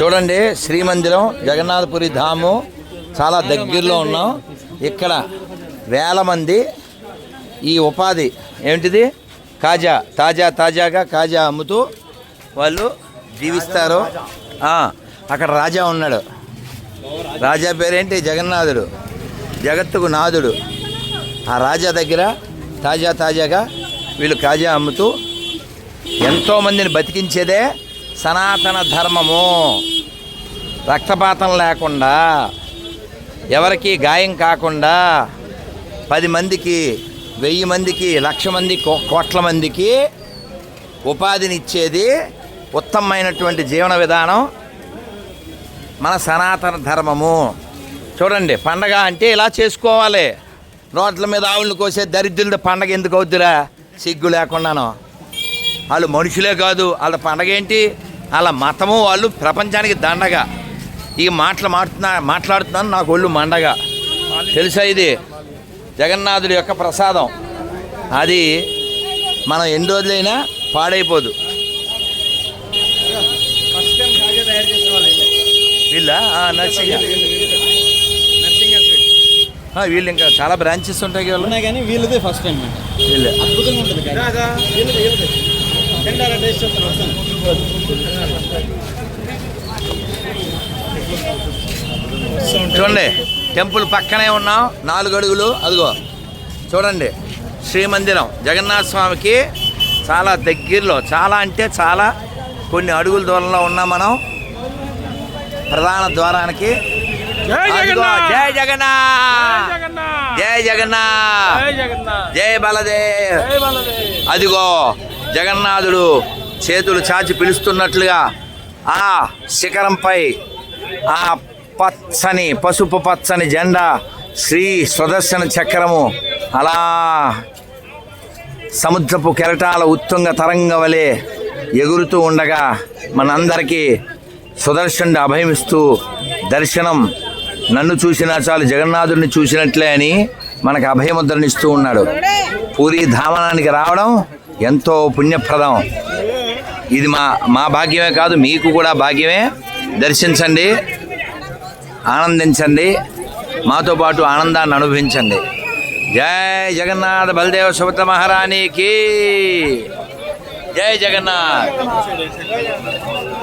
చూడండి శ్రీమందిరం జగన్నాథపురి ధాము చాలా దగ్గరలో ఉన్నాం. ఇక్కడ వేల మంది ఈ ఉపాధి ఏమిటిది? కాజా తాజా తాజాగా కాజా అమ్ముతూ వాళ్ళు జీవిస్తారు. అక్కడ రాజా ఉన్నాడు. రాజా పేరేంటి? జగన్నాథుడు. జగత్తుకు నాథుడు. ఆ రాజా దగ్గర తాజా తాజాగా వీళ్ళు కాజా అమ్ముతూ ఎంతోమందిని బతికించేదే సనాతన ధర్మము. రక్తపాతం లేకుండా ఎవరికి గాయం కాకుండా పది మందికి వెయ్యి మందికి లక్ష మంది కోట్ల మందికి ఉపాధినిచ్చేది ఉత్తమమైనటువంటి జీవన విధానం మన సనాతన ధర్మము. చూడండి పండగ అంటే ఇలా చేసుకోవాలి. రోడ్ల మీద ఆవులను కోసే దరిద్రుల పండగ ఎందుకు అవుద్దిరా? సిగ్గు లేకుండాను. వాళ్ళు మనుషులే కాదు వాళ్ళ పండగ ఏంటి? వాళ్ళ మతము వాళ్ళు ప్రపంచానికి దండగ. ఈ మాటలు మాడుతున్నా మాట్లాడుతున్నాను నాకు ఒళ్ళు మండగా. తెలుసా ఇది? జగన్నాథుడి యొక్క ప్రసాదం. అది మనం ఎన్ని రోజులైనా పాడైపోదు. ఫస్ట్ టైం కాజా తయారు చేసిన వాళ్ళు నర్సింగ్ వీళ్ళు ఇంకా చాలా బ్రాంచెస్ ఉంటాయి కదా. ఉన్నాయి కానీ వీళ్ళదే ఫస్ట్ టైం వీళ్ళే. అద్భుతంగా ఉంటుంది చూడండి టెంపుల్ పక్కనే ఉన్నాం నాలుగు అడుగులు అదిగో. చూడండి శ్రీమందిరం జగన్నాథ స్వామికి చాలా దగ్గరలో చాలా అంటే చాలా కొన్ని అడుగుల దూరంలో ఉన్నాం మనం. ప్రధాన ద్వారానికి. అదిగో, జై జగన్నాథ్! జై జగన్నాథ్! జై బలదేవ్! అదిగో జగన్నాథుడు చేతులు చాచి పిలుస్తున్నట్లుగా ఆ శిఖరంపై ఆ పచ్చని పసుపు పచ్చని జెండా శ్రీ సుదర్శన చక్రము అలా సముద్రపు కెరటాల ఉత్తుంగ తరంగ వలె ఎగురుతూ ఉండగా మనందరికీ సుదర్శనుడు అభయమిస్తూ దర్శనం నన్ను చూసినా చాలు జగన్నాథుడిని చూసినట్లే అని మనకు అభయముద్రనిస్తూ ఉన్నాడు. పూరి ధామనానికి రావడం ఎంతో పుణ్యప్రదం. ఇది మా మా భాగ్యమే కాదు మీకు కూడా భాగ్యమే. దర్శించండి ఆనందించండి మాతో పాటు ఆనందాన్ని అనుభవించండి. జై జగన్నాథ బలదేవ సుభత మహారాణికి. జై జగన్నాథ్.